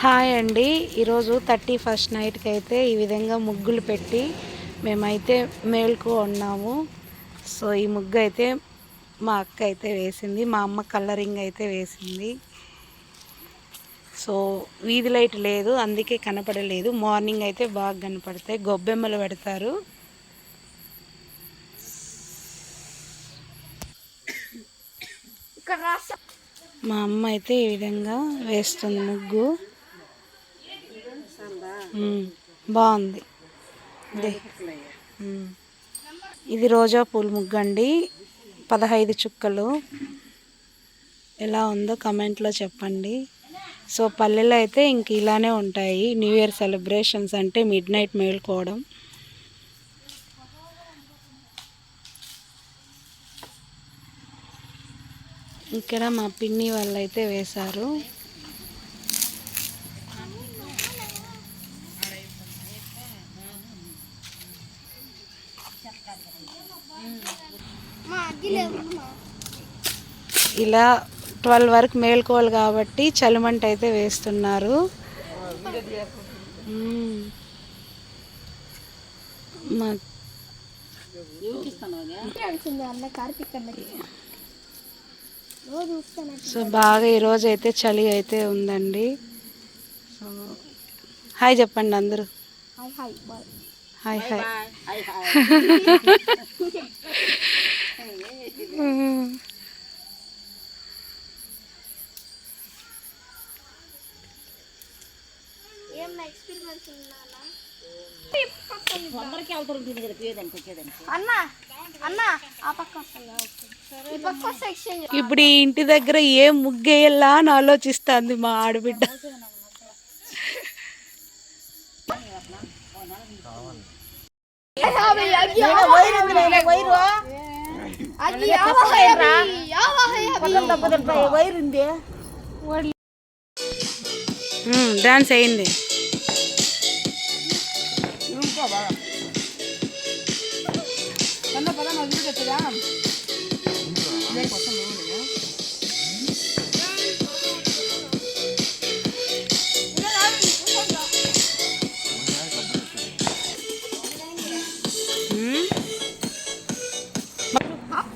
Hi అండి. ఈరోజు thirty first నైట్కి అయితే ఈ విధంగా ముగ్గులు పెట్టి మేమైతే మేల్కో ఉన్నాము. సో ఈ ముగ్గు అయితే మా అక్క అయితే వేసింది మా అమ్మ కలరింగ్ అయితే వేసింది. సో వీధి లైట్ లేదు అందుకే కనపడలేదు. మార్నింగ్ అయితే బాగా కనపడతాయి. గొబ్బెమ్మలు పెడతారు. మా అమ్మ అయితే ఈ విధంగా వేస్తుంది ముగ్గు. బాగుంది. ఇది రోజా పూలు ముగ్గండి. పదహైదు చుక్కలు. ఎలా ఉందో కమెంట్లో చెప్పండి. సో పల్లెలో అయితే ఇంక ఇలానే ఉంటాయి. న్యూ ఇయర్ సెలబ్రేషన్స్ అంటే మిడ్ నైట్ మేలుకోవడం ఇక్కడ మా పిన్ని వాళ్ళు అయితే వేశారు. ఇలా ట్వెల్వ్ వరకు మేల్కోవాలి కాబట్టి చలిమంట అయితే వేస్తున్నారు. సో బాగా ఈరోజు అయితే చలి అయితే ఉందండి. సో హాయ్ చెప్పండి అందరూ. హాయ్ హాయ్ అన్న అన్న ఆ పక్క వస్తుందా ఈ పక్క వస్తే ఎక్స్చేంజ్ ఇప్పుడు ఈ ఇంటి దగ్గర ఏ ముగ్గేయాలా అని ఆలోచిస్తుంది మా ఆడబిడ్డ. అది వైర్ ఉంది డాన్స్ అయింది ఆ.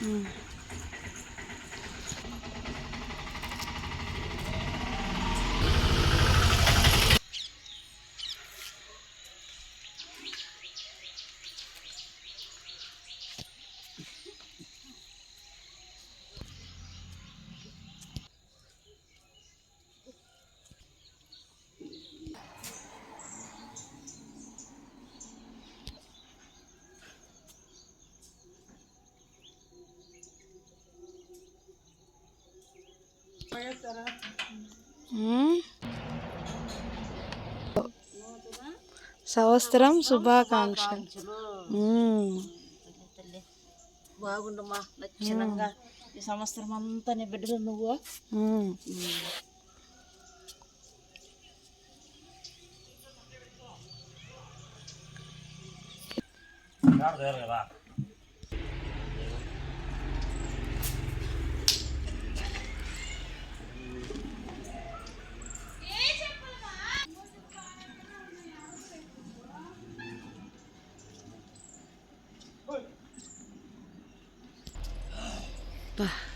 嗯。సంవత్సరం శుభాకాంక్షలు. మ్మ్. బాగుండమ్మా లక్షణంగా. ఈ సంవత్సరం అంతా నీ బిడ్డలు నువ్వు. మ్మ్. Bah.